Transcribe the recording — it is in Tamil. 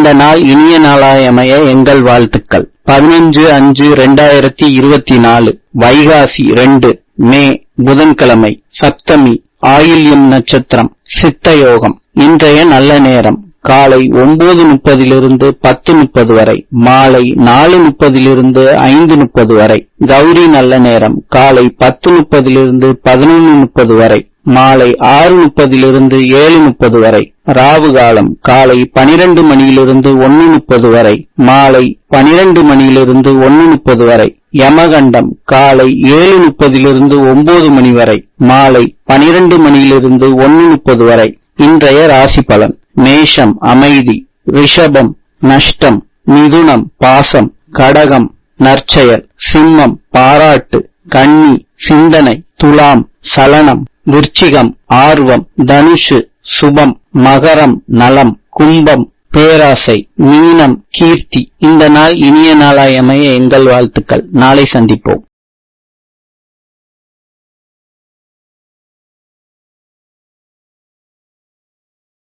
இந்த நாள் இனிய நாளாயமைய எங்கள் வாழ்த்துக்கள். பதினஞ்சு அஞ்சு ரெண்டாயிரத்தி இருபத்தி நாலு வைகாசி ரெண்டு மே புதன்கிழமை சப்தமி ஆயில்யம் நட்சத்திரம் சித்த யோகம் இன்றைய நல்ல நேரம். காலை ஒன்பது முப்பதிலிருந்து பத்து முப்பது வரை. மாலை நாலு முப்பதிலிருந்து ஐந்து முப்பது வரை. கௌரி நல்ல நேரம். காலை பத்து முப்பதிலிருந்து பதினொன்று முப்பது வரை. மாலை ஆறு முப்பதிலிருந்து ஏழு முப்பது வரை ராவு காலம் காலை பனிரெண்டு மணியிலிருந்து ஒன்னு முப்பது வரை மாலை பனிரெண்டு மணியிலிருந்து ஒன்னு முப்பது வரை யமகண்டம் காலை ஏழு முப்பதிலிருந்து ஒன்பது மணி வரை மாலை பனிரெண்டு மணியிலிருந்து ஒன்னு முப்பது வரை இன்றைய ராசி பலன். மேஷம் அமைதி ரிஷபம் நஷ்டம் மிதுனம் பாசம் கடகம் நற்செயல் சிம்மம் பாராட்டு கன்னி சிந்தனை துலாம் சலனம் விருச்சிகம் ஆர்வம் தனுஷு சுபம் மகரம் நலம் கும்பம் பேராசை மீனம் கீர்த்தி. இந்த நாள் இனிய நாளாய் அமைய எங்கள் வாழ்த்துக்கள். நாளை சந்திப்போம்.